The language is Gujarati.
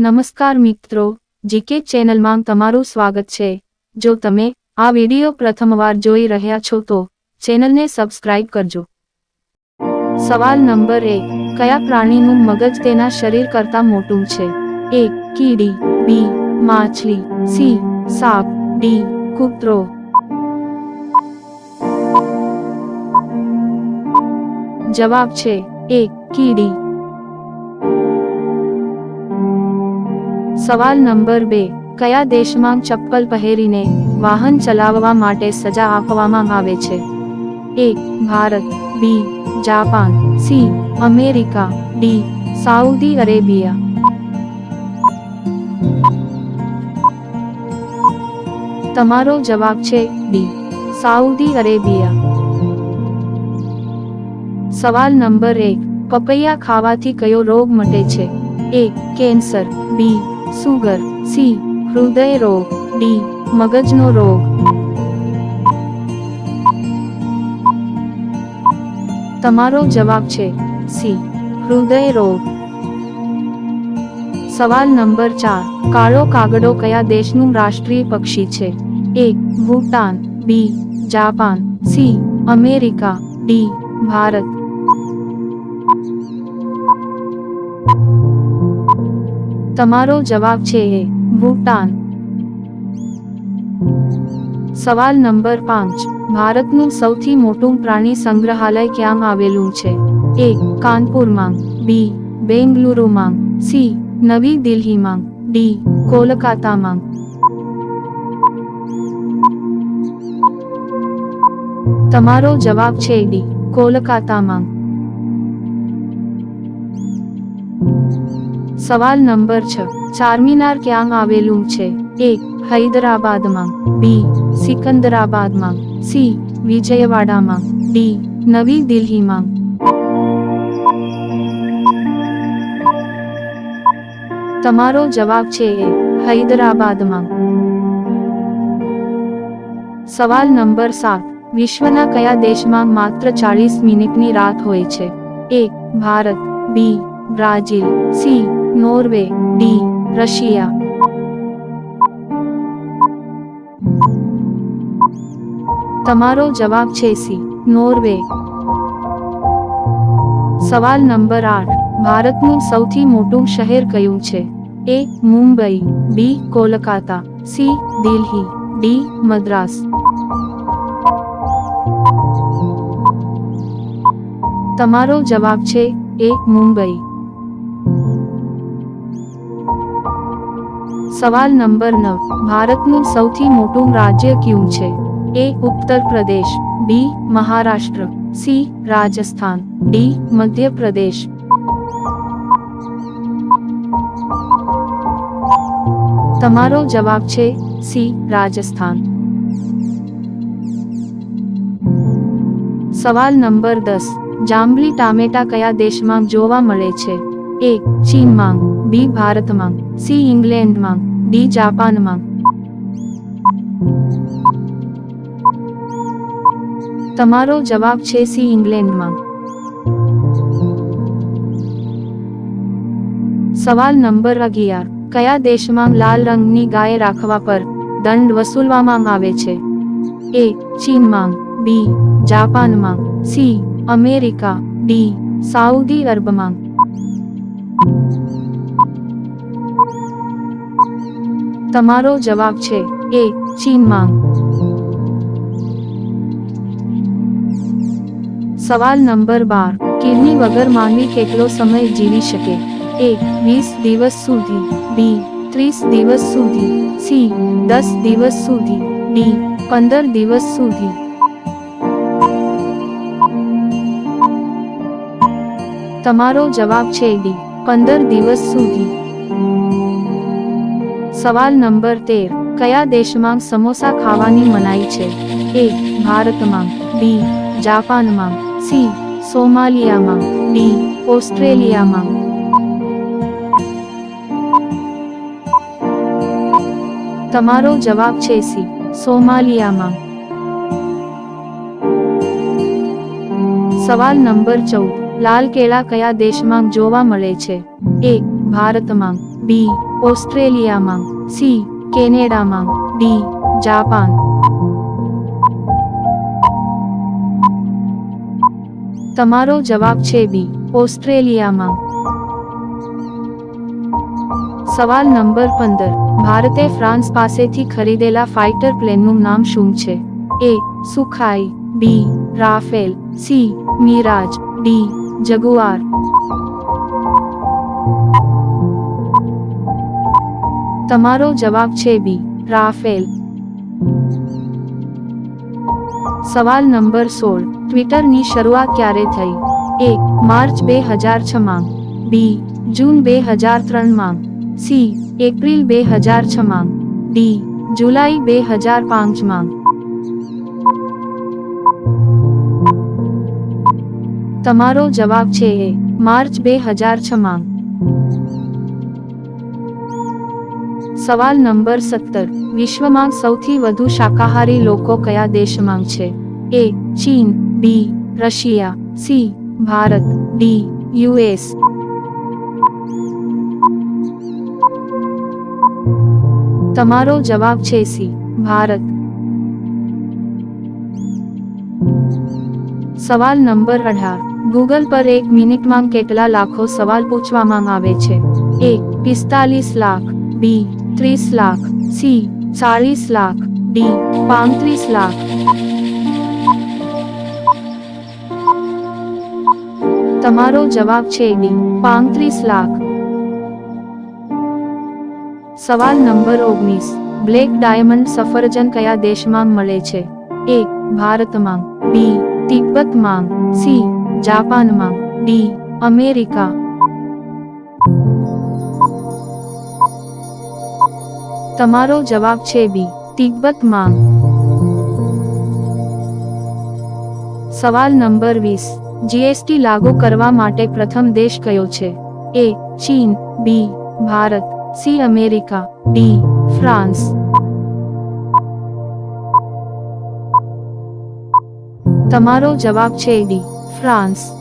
નમસ્કાર મિત્રો, જીકે ચેનલમાં તમારું સ્વાગત છે. જો તમે આ વીડિયો પ્રથમવાર જોઈ રહ્યા છો તો ચેનલને સબસ્ક્રાઇબ કરજો. સવાલ નંબર એક, કયા પ્રાણીનું મગજ તેના શરીર કરતાં મોટું છે? એ, કીડી, બી, માછલી, સી, સાપ, ડી, કૂતરો. જવાબ છે, એ, કીડી. સવાલ નંબર બે, કયા દેશમાં ચપ્પલ પહેરીને વાહન ચલાવવા માટે સજા આપવામાં આવે છે? A, Bharat, B, Japan, C, America, D, Saudi Arabia. તમારો જવાબ છે ડી, સાઉદી અરેબિયા. સવાલ નંબર એક, પપૈયા ખાવાથી કયો રોગ મટે છે? A, cancer, B sugar C હૃદય રોગ, ડી, મગજનો રોગ. તમારો જવાબ છે સી, હૃદય રોગ. સવાલ નંબર ચાર, કાળો કાગડો કયા દેશનું રાષ્ટ્રીય પક્ષી છે? A, Bhutan, B, Japan, C, America, D, Bharat. તમારો જવાબ છે એ ભૂટાન સવાલ નંબર પાંચ. ભારતનું સૌથી મોટું પ્રાણી સંગ્રહાલય ક્યાં આવેલું છે? એ, કાનપુરમાં. બી, બેંગલુરુમાં. સી, નવી દિલ્હીમાં. ડી, કોલકાતામાં. તમારો જવાબ છે ડી, કોલકાતામાં. સવાલ નંબર છ. ચારમિનાર ક્યાં આવેલું છે? એ. હૈદરાબાદમાં. બી. સિકંદરાબાદમાં. સી. વિજયવાડામાં. ડી. નવી દિલ્હીમાં. તમારો જવાબ છે એ. હૈદરાબાદમાં. સવાલ નંબર સાત. વિશ્વના કયા દેશમાં માત્ર ચાળીસ મિનિટની રાત હોય છે? A. Bharat. B. Brazil. C. Norway D Russia તમારો જવાબ છે સી નોર્વે સવાલ નંબર આઠ ભારતનું સૌથી મોટું શહેર કયું છે? A Mumbai B Kolkata C Delhi D Madras. તમારો જવાબ છે એ મુંબઈ. સવાલ નંબર નવ. ભારતનું સૌથી મોટું રાજ્ય કયું છે? A Uttar Pradesh, B Maharashtra, C Rajasthan, D Madhya Pradesh. તમારો જવાબ છે સી રાજસ્થાન. સવાલ નંબર દસ. જાંબલી ટામેટા કયા દેશમાં જોવા મળે છે? એ ચીનમાં બી ભારતમાં સી ઇંગ્લેન્ડમાં ડી જાપાનમાં તમારો જવાબ છે સી ઇંગ્લેન્ડમાં સવાલ નંબર અગિયાર કયા દેશમાં લાલ રંગની ગાય રાખવા પર દંડ વસૂલવામાં આવે છે એ ચીનમાં બી જાપાનમાં સી અમેરિકા ડી સાઉદી અરબમાં તમારો જવાબ છે એ ચીનમાં. સવાલ નંબર બાર, કિડની વગર માનવી કેટલો સમય જીવી શકે? એ, વીસ દિવસ સુધી. બી, ત્રીસ દિવસ સુધી. સી, દસ દિવસ સુધી. ડી, પંદર દિવસ સુધી. તમારો જવાબ છે ડી, પંદર દિવસ સુધી. સવાલ નંબર તેર. કયા દેશમાં સમોસા ખાવાની મનાઈ છે? એ. ભારતમાં. બી. જાપાનમાં. સી. સોમાલિયામાં. ડી. ઓસ્ટ્રેલિયામાં. તમારો જવાબ છે સી. સોમાલિયામાં. સવાલ નંબર ચૌદ. લાલ કેળા કયા દેશમાં જોવા મળે છે? એ. ભારતમાં. બી. ઓસ્ટ્રેલિયામાં સી કેનેડામાં ડી જાપાન તમારો જવાબ છે બી ઓસ્ટ્રેલિયામાં સવાલ નંબર પંદર. ભારતે ફ્રાન્સ પાસેથી ખરીદેલા ફાઇટર પ્લેનનું નામ શું છે? A Sukhoi B Rafale C Mirage D Jaguar. તમારો જવાબ છે બી રાફેલ સવાલ નંબર સોળ ટ્વિટરની શરૂઆત ક્યારે થઈ એ માર્ચ બે હજાર છમાં બી જૂન બે હજાર ત્રણમાં સી એપ્રિલ બે હજાર છમાં ડી જુલાઈ બે હજાર પાંચમાં તમારો જવાબ છે એ માર્ચ બે હજાર છમાં સવાલ નંબર સત્તર વિશ્વમાં સૌથી વધુ શાકાહારી લોકો કયા દેશમાં છે એ ચીન B Russia C Bharat D US તમારો જવાબ છે સી, ભારત. સવાલ નંબર અઢાર. ગૂગલ પર એક મિનિટમાં કેટલા લાખો સવાલ પૂછવામાં આવે છે? એ, પિસ્તાલીસ લાખ. બી ત્રીસ લાખ સી ચાલીસ લાખ ડી પાંત્રીસ લાખ તમારો જવાબ છે ડી પાંત્રીસ લાખ સવાલ નંબર ઓગણીસ બ્લેક ડાયમંડ સફરજન કયા દેશમાં મળે છે એ ભારતમાં બી તિબ્બતમાં સી જાપાનમાં ડી અમેરિકા તમારો જવાબ છે બી. તિબ્બતમાં સવાલ નંબર વીસ. જીએસટી લાગુ કરવા માટે પ્રથમ દેશ કયો છે? એ. ચીન, B. Bharat, C. America, D. France. તમારો જવાબ છે ડી. ફ્રાન્સ.